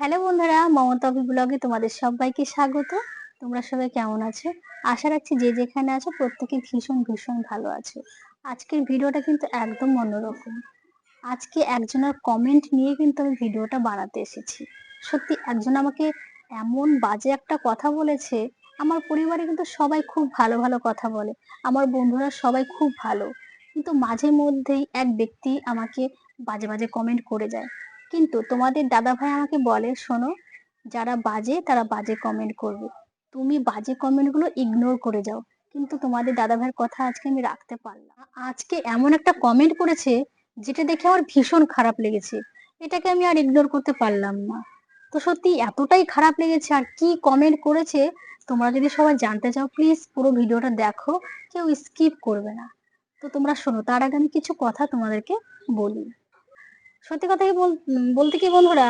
Hello বন্ধুরা, মমতা অভি ব্লগে তোমাদের সবাইকে স্বাগত। তোমরা সবাই কেমন আছো? আশা রাখছি যে যেখানে আছো প্রত্যেকে ভীষণ ভীষণ ভালো আছো। আজকের ভিডিওটা কিন্তু একদম অন্যরকম। আজকে একজনের কমেন্ট নিয়ে কিন্তু আমি ভিডিওটা বানাতে এসেছি। সত্যি, একজন আমাকে এমন বাজে একটা কথা বলেছে, আমার পরিবারে কিন্তু সবাই খুব ভালো ভালো কথা বলে, আমার বন্ধুরা সবাই খুব ভালো। কিন্তু মাঝে মধ্যেই এক ব্যক্তি আমাকে বাজে বাজে কমেন্ট করে যায়। কিন্তু তোমাদের দাদা ভাই আমাকে বলে, শোনো, যারা বাজে তারা বাজে কমেন্ট করবে। তুমি বাজে কমেন্টগুলো ইগনোর করে যাও। কিন্তু তোমাদের দাদা ভাইয়ের কথা আজকে আমি রাখতে পারলাম আজকে এমন একটা কমেন্ট করেছে, যেটা দেখে আমার ভীষণ খারাপ লেগেছে। এটাকে আমি আর ইগনোর করতে পারলাম না। তো সত্যি এতটাই খারাপ লেগেছে, আর কি কমেন্ট করেছে, তোমরা যদি সবাই জানতে চাও প্লিজ পুরো ভিডিওটা দেখো। কেউ স্কিপ করবে না। তো তোমরা শোনো, তার আগে আমি কিছু কথা তোমাদেরকে বলি। সত্যি কথা বল, বলতে কি বন্ধুরা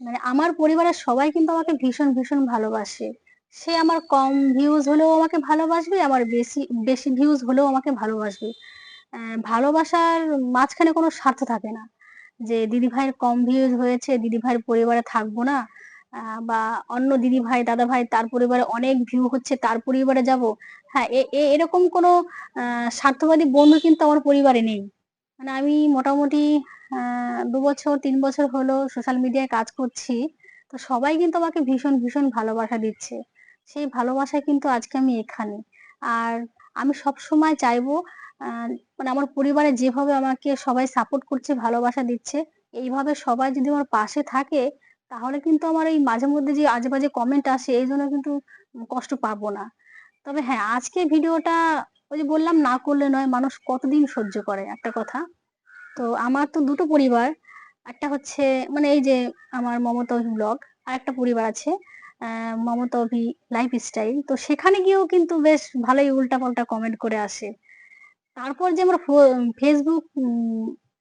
মানে আমার পরিবারের সবাই কিন্তু আমাকে ভীষণ ভীষণ ভালোবাসে। সে আমার কম ভিউজ হলেও আমাকে ভালোবাসবে আমার বেশি বেশি ভিউজ হলেও আমাকে ভালোবাসবে। ভালোবাসার মাঝখানে কোনো স্বার্থ থাকে না। যে দিদি ভাইয়ের কম ভিউজ হয়েছে দিদি ভাইয়ের পরিবারে থাকব না বা অন্য দিদি ভাই দাদা ভাই তার পরিবারে অনেক ভিউ হচ্ছে, তার পরিবারে যাব। হ্যাঁ এরকম কোনো স্বার্থবাদী বন্ধু কিন্তু আমার পরিবারে নেই। মানে আমি মোটামুটি দু বছর, তিন বছর হলো সোশ্যাল মিডিয়ায় কাজ করছি। তো সবাই কিন্তু আমাকে ভীষণ ভীষণ ভালোবাসা দিচ্ছে। সেই ভালোবাসায় কিন্তু আজকে আমি এখানে। আর আমি সব সময় চাইব মানে আমার পরিবারে যেভাবে আমাকে সবাই সাপোর্ট করছে, ভালোবাসা দিচ্ছে, এইভাবে সবাই যদি আমার পাশে থাকে, তাহলে কিন্তু আমার এই মাঝে মধ্যে যে আজে বাজে কমেন্ট আসে, এই জন্য কিন্তু কষ্ট পাবো না। তবে হ্যাঁ আজকে ভিডিওটা ওই যে বললাম, না করলে নয়, মানুষ কতদিন সহ্য করে? একটা কথা। তো আমার তো দুটো পরিবার। একটা হচ্ছে মানে এই যে আমার মমতা অভি ব্লগ আর একটা পরিবার আছে মমতা অভি লাইফ স্টাইল তো সেখানে গিয়েও কিন্তু বেশ ভালোই উল্টাপাল্টা কমেন্ট করে আসে। তারপর যে আমার ফেসবুক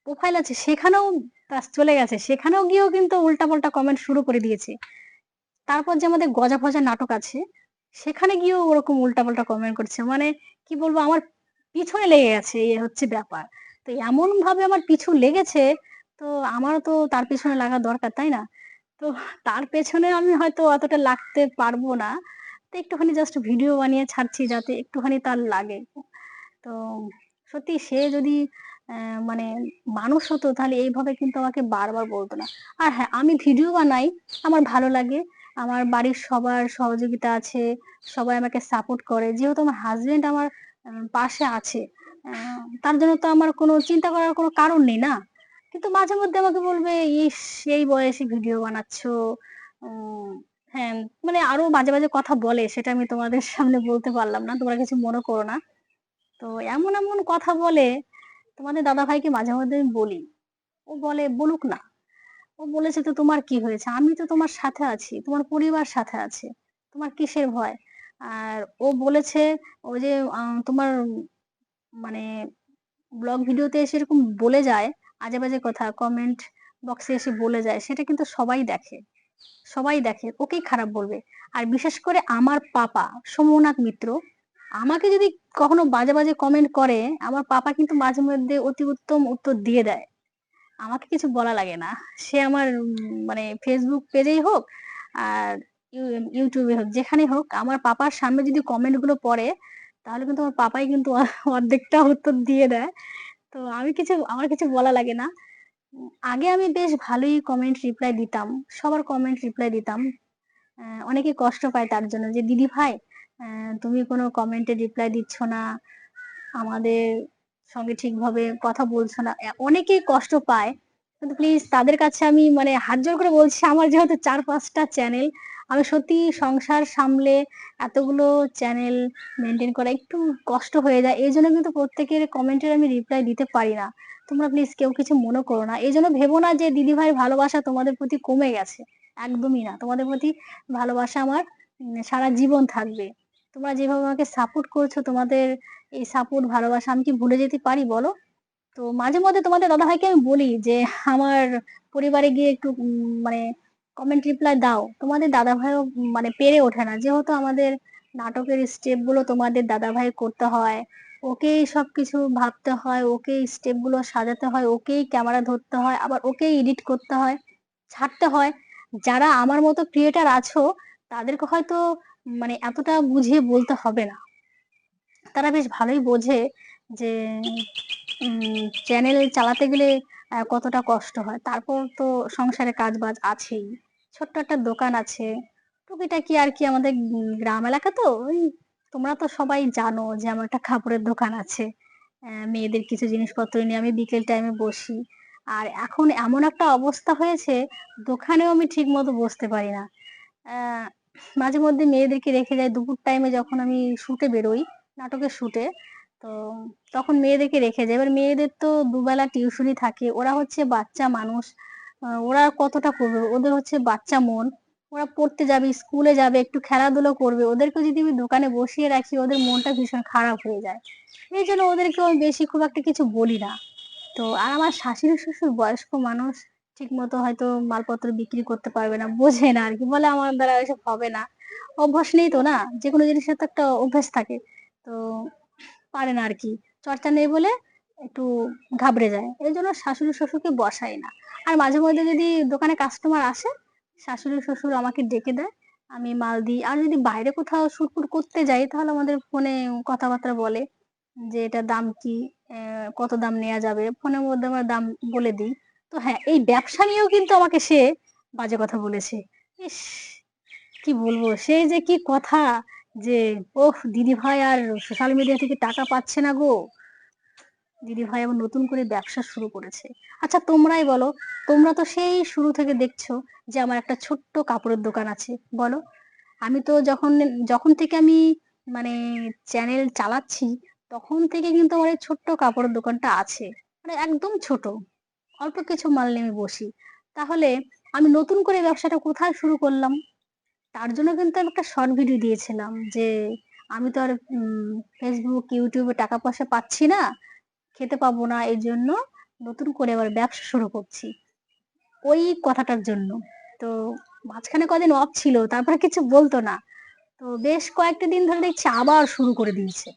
প্রোফাইল আছে, সেখানেও তা চলে গেছে। সেখানেও গিয়েও কিন্তু উল্টা পাল্টা কমেন্ট শুরু করে দিয়েছে। তারপর যে আমাদের গজা ফজা নাটক আছে, সেখানে গিয়েও ওরকম উল্টা পাল্টা কমেন্ট করছে। মানে কি বলব, আমার পিছনে লেগে গেছে, এই হচ্ছে ব্যাপার। তো এমন ভাবে আমার পিছু লেগেছে, তো আমারও তো তার পেছনে লাগা দরকার, তাই না? তো তার পেছনে আমি হয়তো অতটা লাগতে পারব না। তো একটুখানি জাস্ট ভিডিও বানিয়ে ছাড়ছি যাতে একটুখানি তার লাগে। তো সত্যি সে যদি মানে মানুষ হতো তাহলে এইভাবে কিন্তু আমাকে বারবার বলতো না। আর হ্যাঁ আমি ভিডিও বানাই, আমার ভালো লাগে। আমার বাড়ির সবার সহযোগিতা আছে, সবাই আমাকে সাপোর্ট করে। যেহেতু আমার হাজবেন্ড আমার পাশে আছে তার জন্য তো আমার কোনো চিন্তা করার কোনো কারণ নেই না। কিন্তু মাঝে মধ্যে আমাকে বলবে, ইস, এই বয়সে ভিডিও বানাচ্ছো। হ্যাঁ মানে আরও বাজে বাজে কথা বলে, সেটা আমি তোমাদের সামনে বলতে পারলাম না, তোমরা কিছু মনে করো না। তো এমন এমন কথা বলে, তোমাদের দাদা ভাইকে মাঝে মধ্যে আমি বলি। ও বলে, বলুক না। ও বলেছে, তো তোমার কি হয়েছে? আমি তো তোমার সাথে আছি, তোমার পরিবার সাথে আছে। তোমার কিসের ভয়? আর ও বলেছে ও যে তোমার মানে ব্লগ ভিডিওতে এসে এরকম বলে যায় আজে বাজে কথা কমেন্ট বক্সে এসে বলে যায়, সেটা কিন্তু সবাই দেখে। সবাই দেখে, ওকেই খারাপ বলবে। আর বিশেষ করে আমার পাপা, সোমনাথ মিত্র, আমাকে যদি কখনো বাজে বাজে কমেন্ট করে, আমার পাপা কিন্তু মাঝে মধ্যে অতি উত্তম উত্তর দিয়ে দেয়। আমাকে কিছু বলা লাগে না। সে আমার মানে ফেসবুক পেজেই হোক, আর ইউ- ইউটিউবে হোক যেখানে হোক, আমার পাপার সামনে যদি কমেন্টগুলো পড়ে তাহলে কিন্তু আমার পাপাই কিন্তু অর্ধেকটা উত্তর দিয়ে দেয়। তো আমি কিছু, আমার কিছু বলা লাগে না। আগে আমি বেশ ভালোই কমেন্ট রিপ্লাই দিতাম, সবার কমেন্ট রিপ্লাই দিতাম। অনেকে কষ্ট পায় তার জন্য যে, দিদি ভাই তুমি কোনো কমেন্টে রিপ্লাই দিচ্ছ না, আমাদের সঙ্গে ঠিকভাবে কথা বলছো না। অনেকেই কষ্ট পায়। কিন্তু প্লিজ তাদের কাছে আমি মানে হাত জোর করে বলছি, আমার যেহেতু চার, পাঁচটা চ্যানেল আমি সত্যি সংসার সামলে এতগুলো চ্যানেল মেনটেন করা একটু কষ্ট হয়ে যায়। এই জন্য কিন্তু প্রত্যেকের কমেন্টের আমি রিপ্লাই দিতে পারি না। তোমরা প্লিজ কেউ কিছু মনে করো না। এই জন্য ভেবো না যে দিদি ভাই ভালোবাসা তোমাদের প্রতি কমে গেছে। একদমই না। তোমাদের প্রতি ভালোবাসা আমার সারা জীবন থাকবে। তোমরা যেভাবে আমাকে সাপোর্ট করছ, তোমাদের এই সাপোর্ট ভালোবাসা আমি কি ভুলে যেতে পারি বলো? তো মাঝে মধ্যে তোমাদের দাদা ভাইকে আমি বলি যে, আমার পরিবারে গিয়ে একটু মানে কমেন্ট রিপ্লাই দাও। তোমাদের দাদা ভাইও মানে পেরে ওঠে না। যেহেতু আমাদের নাটকের স্টেপগুলো তোমাদের দাদা ভাই করতে হয়, ওকেই সবকিছু ভাবতে হয়, ওকেই স্টেপগুলো সাজাতে হয়, ওকেই ক্যামেরা ধরতে হয়, আবার ওকেই এডিট করতে হয়, ছাড়তে হয়। যারা আমার মতো ক্রিয়েটার আছো, তাদেরকে হয়তো মানে এতটা বুঝিয়ে বলতে হবে না। তারা বেশ ভালোই বোঝে যে চ্যানেল চালাতে গেলে কতটা কষ্ট হয়? তারপর তো সংসারে কাজ বাজ আছেই। ছোট্ট একটা দোকান আছে। টুকিটাকি আর কি আমাদের গ্রাম এলাকা তো, ওই তোমরা তো সবাই জানো যে আমার একটা কাপড়ের দোকান আছে। মেয়েদের কিছু জিনিসপত্র নিয়ে আমি বিকেল টাইমে বসি। আর এখন এমন একটা অবস্থা হয়েছে, দোকানেও আমি ঠিক মতো বসতে পারি না। মাঝে মধ্যে মেয়েদেরকে রেখে যাই। দুপুর টাইমে যখন আমি শুটে বেরোই, নাটকের শুটে তো তখন মেয়েদেরকে রেখে যায়। এবার মেয়েদের তো দুবেলা টিউশনি থাকে। ওরা হচ্ছে বাচ্চা মানুষ। ওরা কতটা করবে? ওদের হচ্ছে বাচ্চা মন। ওরা পড়তে যাবে, স্কুলে যাবে, একটু খেলাধুলো করবে। ওদেরকে যদি আমি দোকানে বসিয়ে রাখি, ওদের মনটা ভীষণ খারাপ হয়ে যায়। এই জন্য ওদেরকে আমি বেশি খুব একটা কিছু বলি না। তো আর আমার শাশুড়ি শ্বশুর বয়স্ক মানুষ ঠিক মতো হয়তো মালপত্র বিক্রি করতে পারবে না, বোঝে না আর কি। বলে আমার দ্বারা এসব হবে না। অভ্যাস নেই তো না? যে কোনো জিনিসের তো একটা অভ্যাস থাকে। তো পারে না আর কি চর্চা নেই বলে একটু ঘাবড়ে যায়। এই জন্য শাশুড়ি শ্বশুরকে বসাই না। আর মাঝে মধ্যে যদি দোকানে কাস্টমার আসে, শাশুড়ি শ্বশুর আমাকে ডেকে দেয়। আমি মাল দিই। আর যদি বাইরে কোথাও শুটফুট করতে যাই, তাহলে আমাদের ফোনে কথাবার্তা বলে যে এটার দাম কি? কত দাম নেওয়া যাবে? ফোনের মধ্যে আমরা দাম বলে দিই। তো হ্যাঁ এই ব্যবসা নিয়েও কিন্তু আমাকে সে বাজে কথা বলেছে। ইস, কি বলব? সে যে কি কথা! যে ওহ দিদি ভাই আর সোশ্যাল মিডিয়া থেকে টাকা পাচ্ছে না গো। দিদি ভাই আবার নতুন করে ব্যবসা শুরু করেছে। আচ্ছা তোমরাই বলো, তোমরা তো সেই শুরু থেকে দেখছ যে আমার একটা ছোট্ট কাপড়ের দোকান আছে। বলো, আমি তো যখন যখন থেকে আমি মানে চ্যানেল চালাচ্ছি, তখন থেকে কিন্তু আমার এই ছোট্ট কাপড়ের দোকানটা আছে। মানে একদম ছোট, অল্প কিছু মাল নিয়ে বসি। তাহলে আমি নতুন করে ব্যবসাটা কোথায় শুরু করলাম? তার জন্য কিন্তু আমি একটা শর্ট ভিডিও দিয়েছিলাম যে আমি তো আর ফেসবুক ইউটিউবে টাকা পয়সা পাচ্ছি না খেতে পাবো না এই জন্য নতুন করে আবার ব্যবসা শুরু করছি। ওই কথাটার জন্য। তো মাঝখানে কদিন অফ ছিল তারপরে কিছু বলতো না। তো বেশ কয়েকটা দিন ধরে দেখছি আবার শুরু করে দিয়েছে।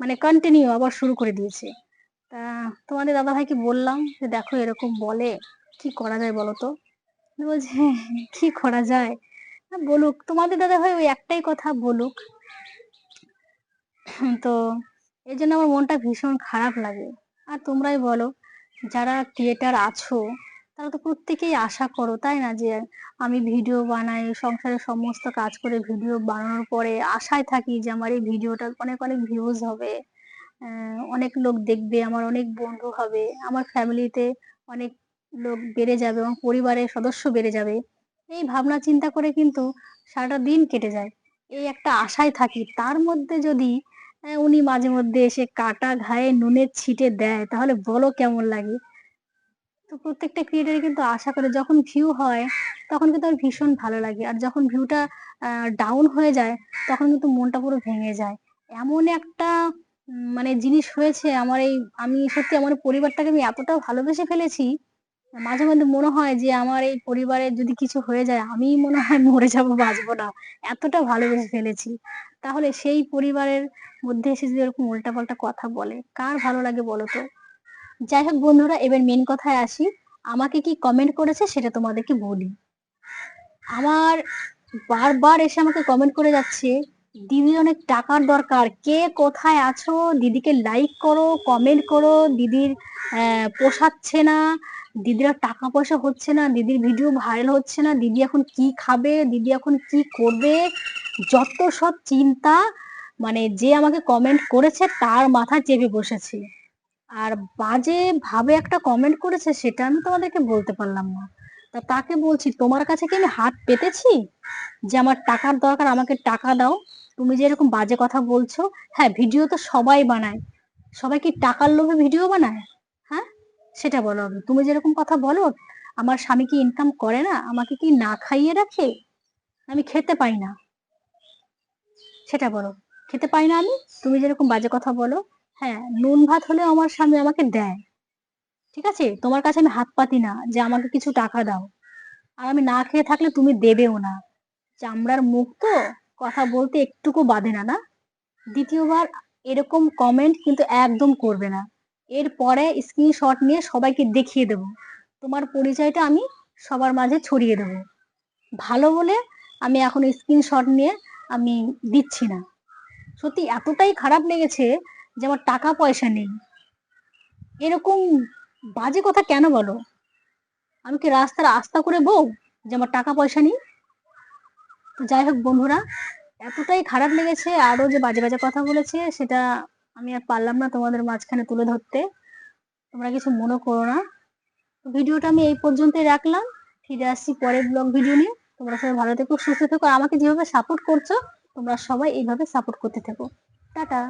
মানে কন্টিনিউ আবার শুরু করে দিয়েছে। তা তোমাদের দাদা ভাইকে বললাম যে দেখো এরকম বলে কি করা যায় বলো তো? বলছে "হ্যাঁ, কি করা যায়? বলুক। তোমাদের দাদা ভাই ওই একটাই কথা, বলুক। তো এই জন্য আমার মনটা ভীষণ খারাপ লাগে। আর তোমরাই বলো, যারা ক্রিয়েটার আছো, তারা তো প্রত্যেকেই আশা করো, তাই না? যে আমি ভিডিও বানাই, সংসারের সমস্ত কাজ করে ভিডিও বানানোর পরে আশায় থাকি যে আমার এই ভিডিওটা অনেক অনেক ভিউজ হবে। অনেক লোক দেখবে, আমার অনেক বন্ধু হবে। আমার ফ্যামিলিতে অনেক লোক বেড়ে যাবে এবং পরিবারের সদস্য বেড়ে যাবে। এই ভাবনা চিন্তা করে কিন্তু সারাটা দিন কেটে যায়। এই একটা আশায় থাকি, তার মধ্যে যদি উনি মাঝে মধ্যে এসে কাটা ঘায়ে নুনের ছিটে দেয়, তাহলে বলো কেমন লাগে? তো প্রত্যেকটা ক্রিয়েটার কিন্তু আশা করে, যখন ভিউ হয়, তখন কিন্তু আমার ভীষণ ভালো লাগে। আর যখন ভিউটা ডাউন হয়ে যায়, তখন কিন্তু মনটা পুরো ভেঙে যায়। এমন একটা মানে জিনিস হয়েছে, আমার এই, আমি সত্যি আমার পরিবারটাকে আমি এতটা ভালোবেসে ফেলেছি মাঝে মধ্যে মনে হয় যে আমার এই পরিবারের যদি কিছু হয়ে যায় আমি মনে হয় মরে যাব, বাঁচবো না। এতটা ভালোবেসে ফেলেছি। তাহলে সেই পরিবারের মধ্যে এসে যদি এরকম উল্টাপাল্টা কথা বলে, কার ভালো লাগে বলো তো? যাই হোক বন্ধুরা, এবার মেন কথায় আসি। আমাকে কি কমেন্ট করেছে সেটা তোমাদেরকে বলি। আমার বারবার এসে আমাকে কমেন্ট করে যাচ্ছে, দিদি অনেক টাকার দরকার, কে কোথায় আছো? দিদিকে লাইক করো কমেন্ট করো, দিদির পোষাচ্ছে না দিদির টাকা পয়সা হচ্ছে না, দিদির ভিডিও ভাইরাল হচ্ছে না, দিদি এখন কি খাবে, দিদি এখন কি করবে, যত সব চিন্তা মানে যে আমাকে কমেন্ট করেছে তার মাথা চেপে বসেছে। আর বাজে ভাবে একটা কমেন্ট করেছে সেটা আমি তোমাদেরকে বলতে পারলাম না। তা তাকে বলছি, তোমার কাছে কি আমি হাত পেতেছি? যে আমার টাকার দরকার, আমাকে টাকা দাও। তুমি যে এরকম বাজে কথা বলছো হ্যাঁ ভিডিও তো সবাই বানায়। সবাই কি টাকার লোভে ভিডিও বানায়? সেটা বলো। তুমি যেরকম কথা বলো, আমার স্বামী কি ইনকাম করে না? আমাকে কি না খাইয়ে রাখে? আমি খেতে পাই না। সেটা বলো। খেতে পাই না আমি? তুমি যেরকম বাজে কথা বলো হ্যাঁ নুন ভাত হলে আমার স্বামী আমাকে দেয়। ঠিক আছে? তোমার কাছে আমি হাত পাতি না যে আমাকে কিছু টাকা দাও। আর আমি না খেয়ে থাকলে তুমি দেবেও না। চামড়ার মুখ তো কথা বলতে একটুকু বাধে না না? দ্বিতীয়বার এরকম কমেন্ট কিন্তু একদম করবে না। এরপরে স্ক্রিনশট নিয়ে সবাইকে দেখিয়ে দেব। তোমার পরিচয়টা আমি সবার মাঝে ছড়িয়ে দেবো। ভালো বলে আমি এখন স্ক্রিনশট নিয়ে আমি দিচ্ছি না। সত্যি এতটাই খারাপ লেগেছে যে আমার টাকা পয়সা নেই। এরকম বাজে কথা কেন বলো? আমি কি রাস্তার আস্থা করে বউ যে আমার টাকা পয়সা নেই? যাই হোক বন্ধুরা, এতটাই খারাপ লেগেছে আরও যে বাজে বাজে কথা বলেছে, সেটা আমি আর পারলাম না তোমাদের মাঝখানে তুলে ধরতে। তোমরা কিছু মনে করো না। ভিডিওটা আমি এই পর্যন্তই রাখলাম। ফিরে আসছি পরের ব্লগ ভিডিও নিয়ে। তোমরা সবাই ভালো থেকো, সুস্থ থেকো। আমাকে যেভাবে সাপোর্ট করছ, তোমরা সবাই এইভাবে সাপোর্ট করতে থেকো। টাটা।